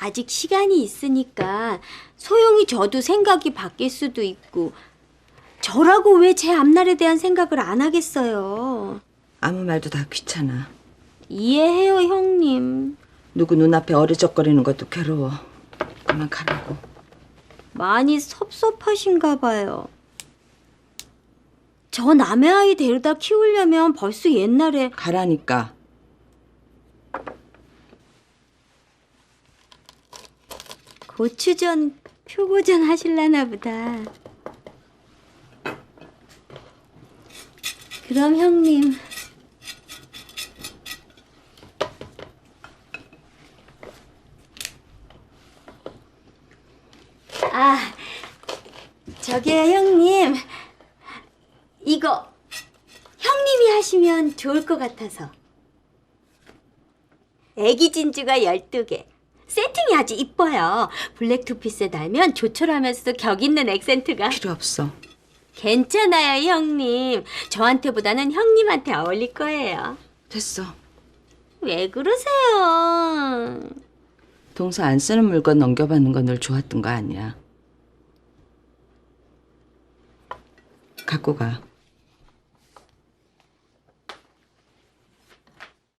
아직 시간이 있으니까 소영이 저도 생각이 바뀔 수도 있고 저라고 왜 제 앞날에 대한 생각을 안 하겠어요. 아무 말도 다 귀찮아. 이해해요, 형님. 누구 눈앞에 어리적거리는 것도 괴로워. 그만 가라고. 많이 섭섭하신가 봐요. 저 남의 아이 데려다 키우려면 벌써 옛날에 가라니까. 고추전, 표고전 하실라나 보다. 그럼 형님. 아, 저기요, 형님. 이거 형님이 하시면 좋을 것 같아서. 애기 진주가 12개. 세팅이 아주 이뻐요. 블랙 투피스에 달면 조촐하면서도 격 있는 액센트가. 필요 없어. 괜찮아요, 형님. 저한테보다는 형님한테 어울릴 거예요. 됐어. 왜 그러세요? 동서 안 쓰는 물건 넘겨받는 건 늘 좋았던 거 아니야. 갖고 가.